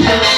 Yeah.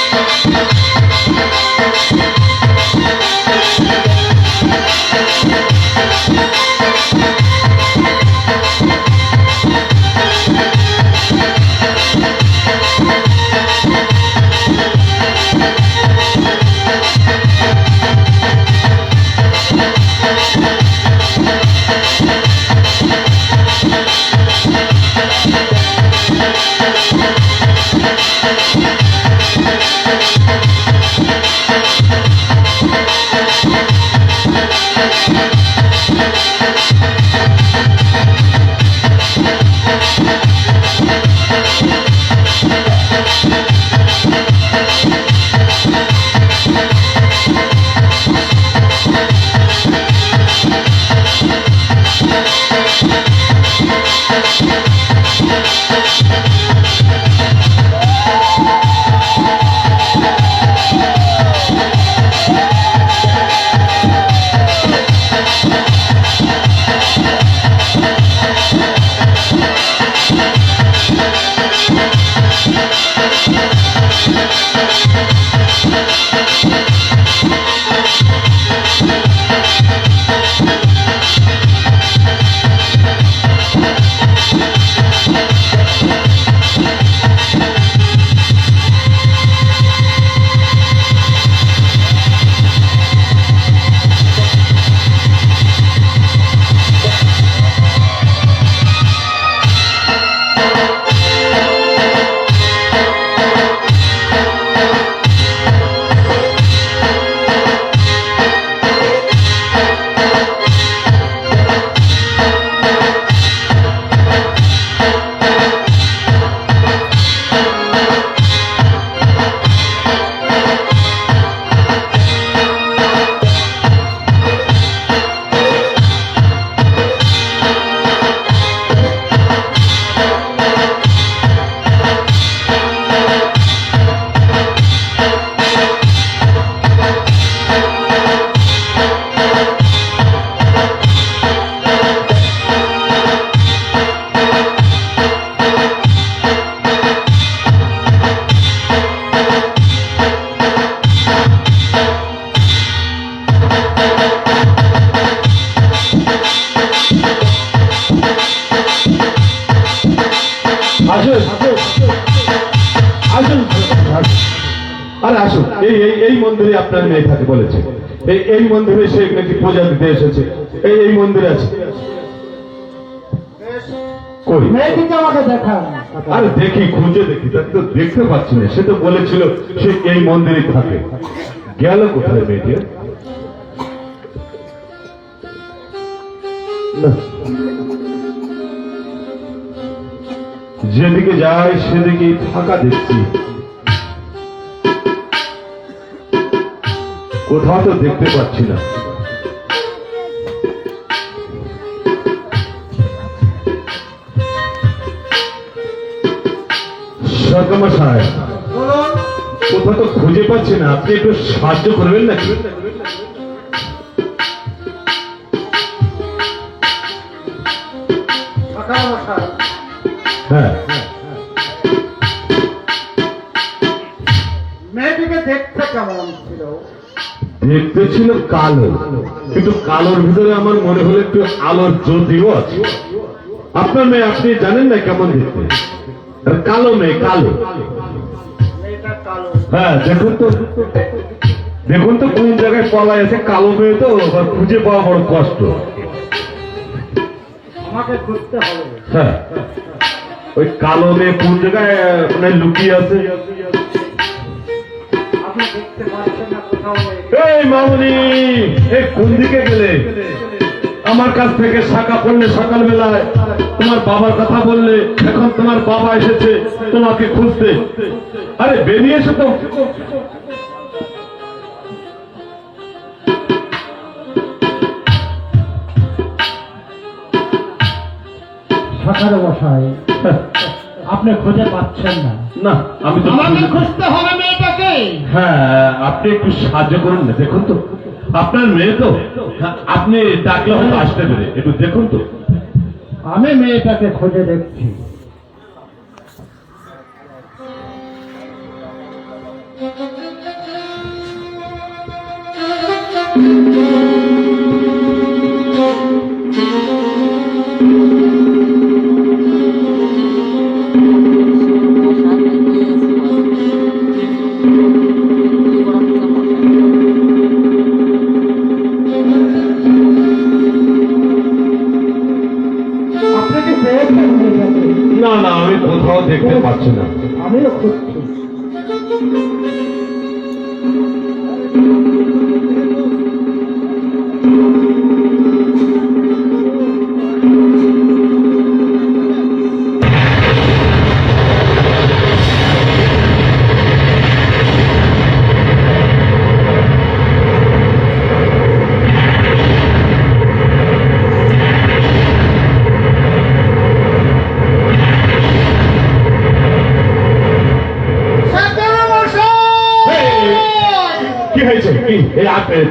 আসুন আরে আসুন এই এই এই মন্দিরে আপনার মেয়ে থাকে বলেছে। এই এই মন্দিরে সে নাকি পূজা দিতে এসেছে। এই এই মন্দিরে আছে। কই? আমাকে দেখান আরে দেখি খুঁজে দেখি তাকে তো দেখতে পাচ্ছি না। সে তো বলেছিল সে এই মন্দিরে থাকে। গেল কোথায় মেয়েটি? না। যেদিকে যায় সেদিকে ফাঁকা দেখছি। কোথাও তো দেখতে পাচ্ছি না। কোথাও তো খুঁজে পাচ্ছি না। আপনি একটু সাহায্য করবেন নাকি? মশাই হ্যাঁ। মেয়েটিকে দেখতে কেমন ছিল? দেখতে ছিল কালো। কিন্তু কালোর ভিতরে আমার মনে হলো একটু আলোর জ্যোতিও আছে। আপনার মেয়ে আপনি জানেন না কেমন দেখতে? আর কালো মেয়ে কালো। হ্যাঁ দেখুন তো। দেখুন তো কোন জায়গায় পলাই আছে কালো মেয়ে তো খুঁজে পাওয়া বড় কষ্ট। আমাকে খুঁজতে হবে। হ্যাঁ। ওই কালো মেয়ে কোন জায়গায় মানে লুকিয়ে আছে? মামুনি এই কোন দিকে গেলে? আমার কাছ থেকে শাখা পড়লে সকালবেলায় তোমার বাবার কথা বললে এখন তোমার বাবা এসেছে তোমাকে খুঁজতে। আরে বেরিয়ে এসে তো। ফাঁকার মশাই আপনি খুঁজে পাচ্ছেন না। না আমি তো আমাকে খুঁজতে হবে মেয়েটাকে। হ্যাঁ আপনি একটু সাহায্য করুন না দেখুন তো। আপনার মেয়ে তো? হ্যাঁ, আপনি ডাকলে হয়তো আসতে পেরে একটু দেখুন তো। আমি মেয়েটাকে খুঁজে দেখছি। আপনি কি না না আমি কোথাও দেখতে পাচ্ছি না। আমিও খুঁজছি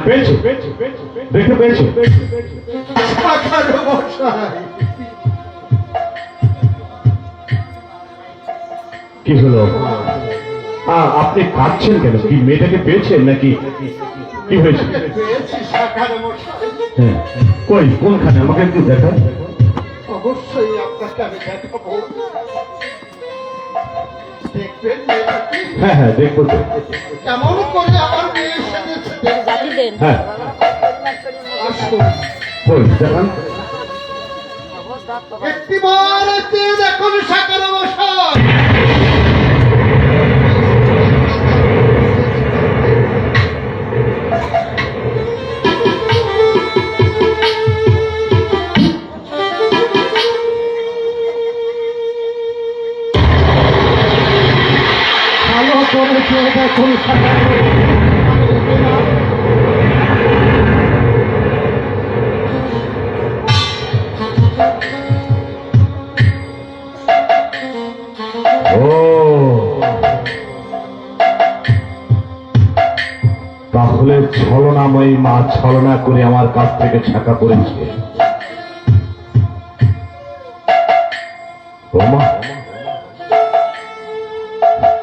পেয়েছ দেখতে পেয়েছ কি হলো আপনি কাঁদছেন কেন কি মেয়েটাকে পেয়েছেন নাকি কি হয়েছে হ্যাঁ কই কোনখানে আমাকে একটু দেখা অবশ্যই আপনাকে আমি দেখাবো হ্যাঁ হ্যাঁ দেখব কেমন করে আমার দেখবেন। হ্যাঁ। একটিবার চেয়ে দেখুন শাখার করে চেয়ে দেখুন শাখার ছলনা করে আমার কাছ থেকে ছাকা করেছে।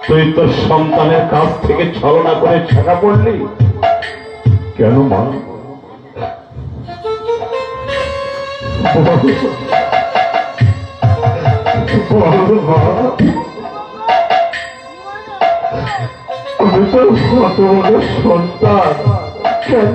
তুই তোর সন্তানের কাছ থেকে ছলনা করে ছাকা পড়লি কেন মা? আমি তো সন্তান। কেন?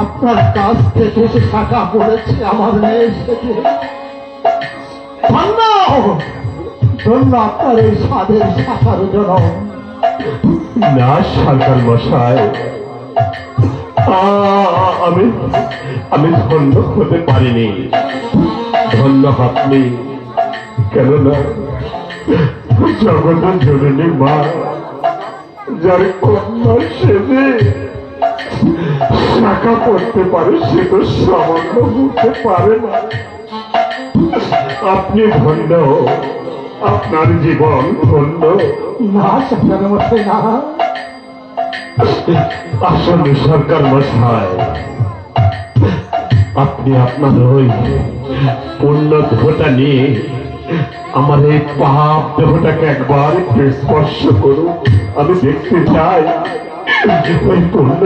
আপনার কাছ থেকে টাকা পড়েছে আমার আপনার এই স্বাদের শাখার জন্য না সরকার মশাই। আমি আমি ধন্য হতে পারিনি। ধন্য আপনি। কেননা জগতের জননী মা, যার কন্যা সেজে শাখা পড়তে পারে সে তো সামান্য হতে পারে না। আপনি ধন্য আপনার জীবন ধন্য। না শাখার মধ্যে না। আসলে সরকার মশাই আপনি আপনার ওই পূর্ণ দেহটা নিয়ে আমার এই পাপ দেহটাকে একবার স্পর্শ করুন। আমি দেখতে চাই ওই পূর্ণ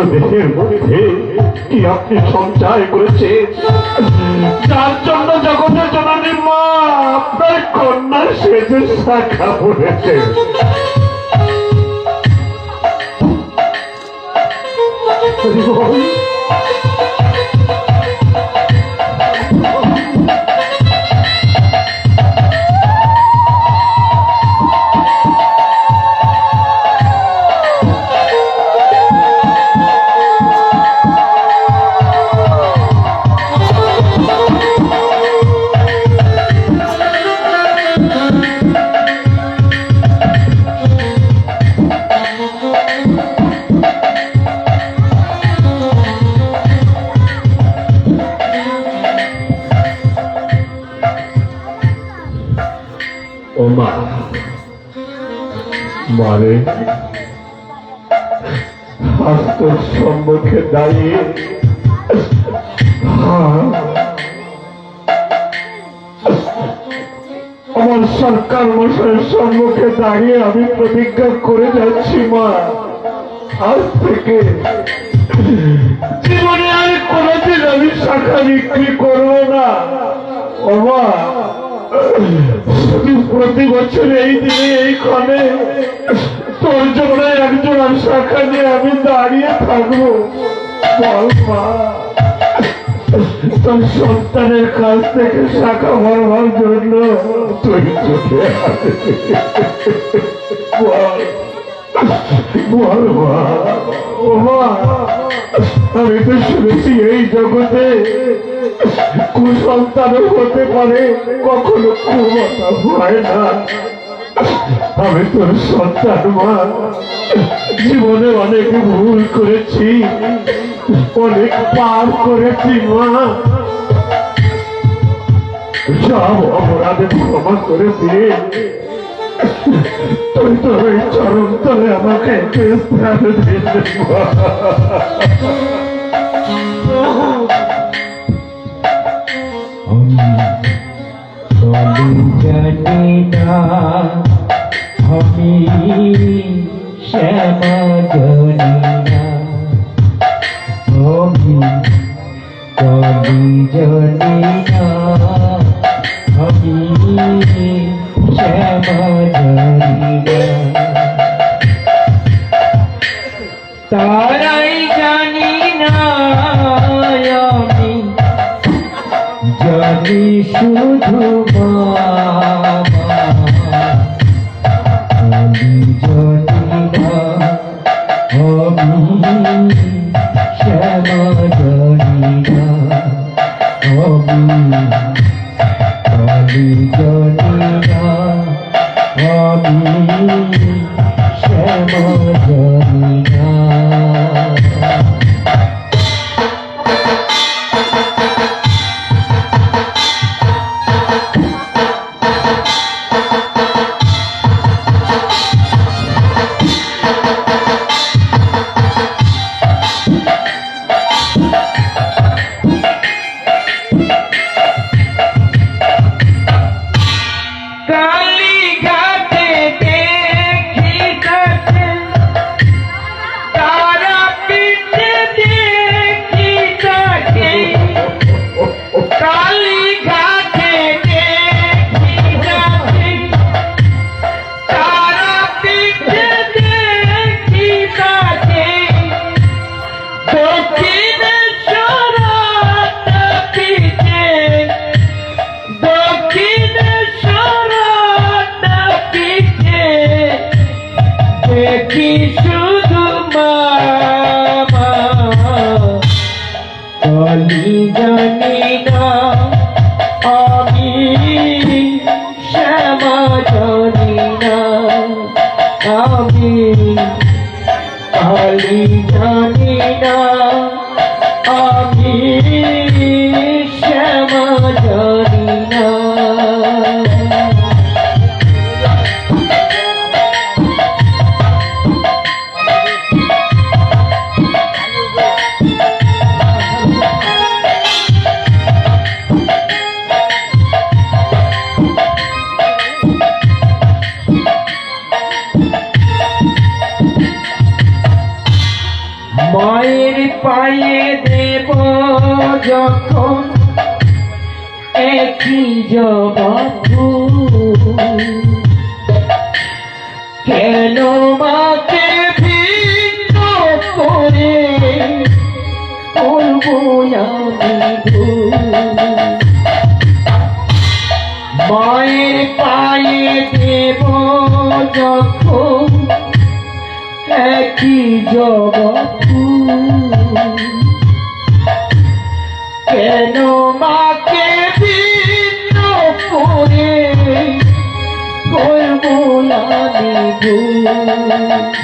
আপনি সঞ্চয় করেছে যার জন্য জগতের জননী মা আপনার কন্যা সেজে শাখা পড়েছে হরি সম্মুখে দাঁড়িয়ে। আমার সরকার মশাইয়ের সম্মুখে দাঁড়িয়ে আমি প্রতিজ্ঞা করে যাচ্ছি, মা। আজ থেকে জীবনে আর কোনোদিন আমি শাখা বিক্রি করব না। ও প্রতি বছর এই দিনে এই ক্ষণে তোর জন্য একজন শাখা নিয়ে আমি দাঁড়িয়ে থাকব। বল মা তোর সন্তানের কাছ থেকে শাখা ভরবার জন্য তুই চোখে আমি তো শুনেছি এই জগতে কুসন্তানও হতে পারে কখনো কুমতা হয় না। আমি তোর সন্তান মা। জীবনে অনেক ভুল করেছি অনেক পাপ করেছি মা। সব অপরাধে ক্ষমা করে দিয়ে তুই তোর ওই চরম তলে আমাকে একটু স্থান দিলে মা। আমি তারাই জানি না। আমি জানি শুধু মামা আমি শ্যামা জানি না নিজ বধু। কেন মাকে ভিন্ন করে করব আমি মায়ের পায়ে দেব যখন একই জগৎ। কেন Oh,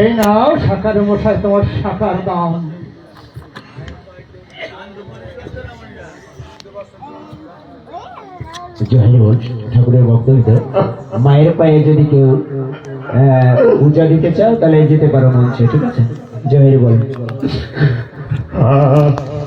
এই নাও সাকার মশাই তোমার সাকার দাম ঠাকুরের বক্তব্য মায়ের পায়ে যদি কেউ পূজা দিতে চাও, তাহলে যেতে পারো মঞ্চে, ঠিক আছে? জয়ের বল। Ah.